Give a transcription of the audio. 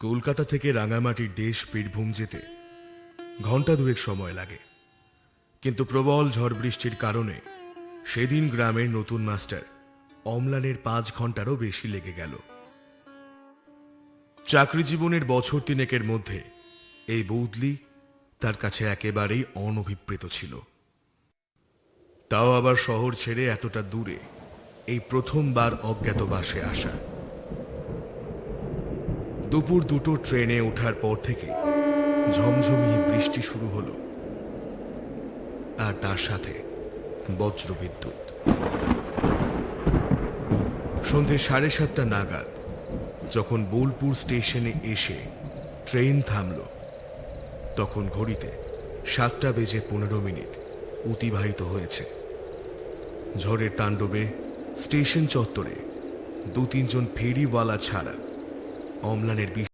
কলকাতা থেকে রাঙামাটির দেশ বীরভূম যেতে ঘণ্টা দুয়েক সময় লাগে। কিন্তু প্রবল ঝড় বৃষ্টির কারণে সেদিন গ্রামের নতুন মাস্টার অম্লানের পাঁচ ঘন্টারও বেশি লেগে গেল। চাকরি জীবনের বছর তিনেকের মধ্যে এই বৌদলি তার কাছে একেবারেই অনভিপ্রেত ছিল। তাও আবার শহর ছেড়ে এতটা দূরে এই প্রথমবার অজ্ঞাতবাসে আসা। দুপুর দুটো ট্রেনে ওঠার পর থেকে ঝমঝমিয়ে বৃষ্টি শুরু হলো। আর তার সাথে বজ্রবিদ্যুৎ। সন্ধে সাড়ে সাতটা নাগাদ যখন বোলপুর স্টেশনে এসে ট্রেন থামল, তখন ঘড়িতে সাতটা বেজে পনেরো মিনিট অতিবাহিত হয়েছে। ঝড়ের তাণ্ডবে স্টেশন চত্বরে দু তিনজন ফেরিওয়ালা ছাড়া অম্লানের